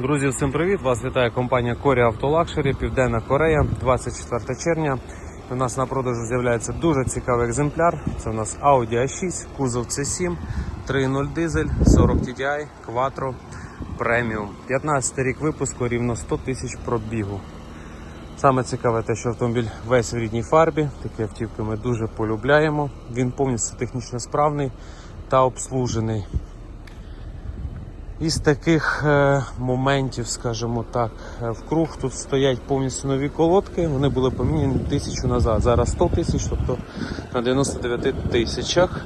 Друзі, всім привіт! Вас вітає компанія Auto Luxury, Південна Корея, 24 червня. У нас на продажу з'являється дуже цікавий екземпляр. Це у нас Audi A6, кузов C7, 3.0 дизель, 40 TDI, Quattro, Premium. 15 рік випуску, рівно 100 тисяч пробігу. Саме цікаве те, що автомобіль весь в рідній фарбі. Такі автівки ми дуже полюбляємо. Він повністю технічно справний та обслужений. Із таких е, моментів, скажімо так, е, в круг тут стоять повністю нові колодки. Вони були поміняні тисячу назад. Зараз 100 тисяч, тобто на 99 тисячах.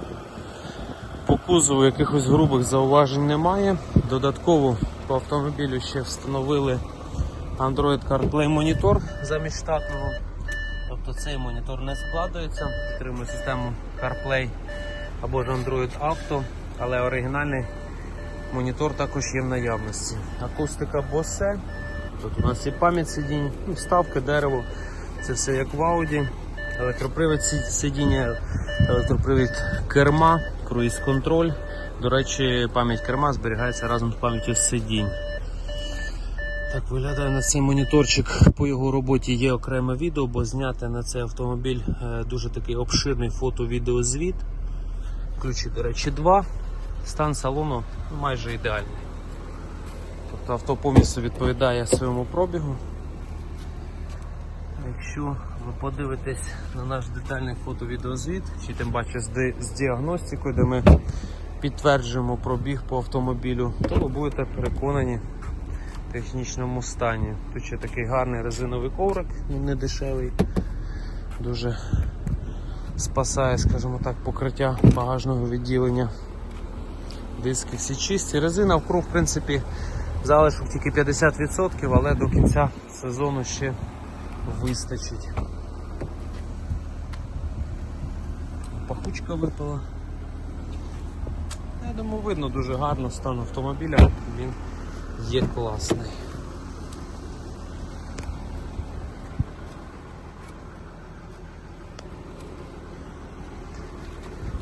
По кузову якихось грубих зауважень немає. Додатково по автомобілю ще встановили Android CarPlay монітор замість штатного. Тобто цей монітор не складається, підтримує систему CarPlay або ж Android Auto, але оригінальний Монітор також є в наявності. Акустика Bose. Тут у нас і пам'ять сидінь, і вставки, дерево. Це все як в Audi. Електропривід сидіння, електропривід керма, круїз-контроль. До речі, пам'ять керма зберігається разом з пам'яттю сидінь. Так виглядає на цей моніторчик. По його роботі є окреме відео, бо зняти на цей автомобіль е, дуже такий обширний фото-відеозвіт. Ключі, до речі, два. Стан салону ну, майже ідеальний. Тобто авто повністю відповідає своєму пробігу. Якщо ви подивитесь на наш детальний фото-відеозвіт, чи тим паче з діагностикою, де ми підтверджуємо пробіг по автомобілю, то ви будете переконані в технічному стані. Тут ще такий гарний резиновий коврик, він не дешевий, дуже спасає, скажімо так, покриття багажного відділення. Диски всі чисті. Резина вкруг, в принципі, залишок тільки 50%, але до кінця сезону ще вистачить. Пахучка випала. Я думаю, видно дуже гарно стан автомобіля, він є класний.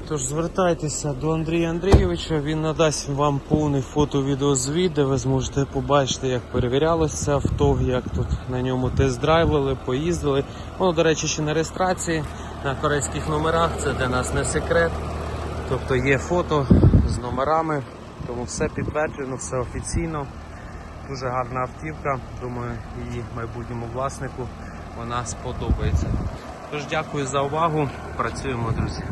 Тож звертайтеся до Андрія Андрійовича, він надасть вам повний фото-відеозвіт, де ви зможете побачити, як перевірялося авто, як тут на ньому тест-драйвили, поїздили. Воно, до речі, ще на реєстрації на корейських номерах, це для нас не секрет. Тобто є фото з номерами, тому все підтверджено, все офіційно. Дуже гарна автівка. Думаю, її майбутньому власнику вона сподобається. Тож дякую за увагу. Працюємо, друзі.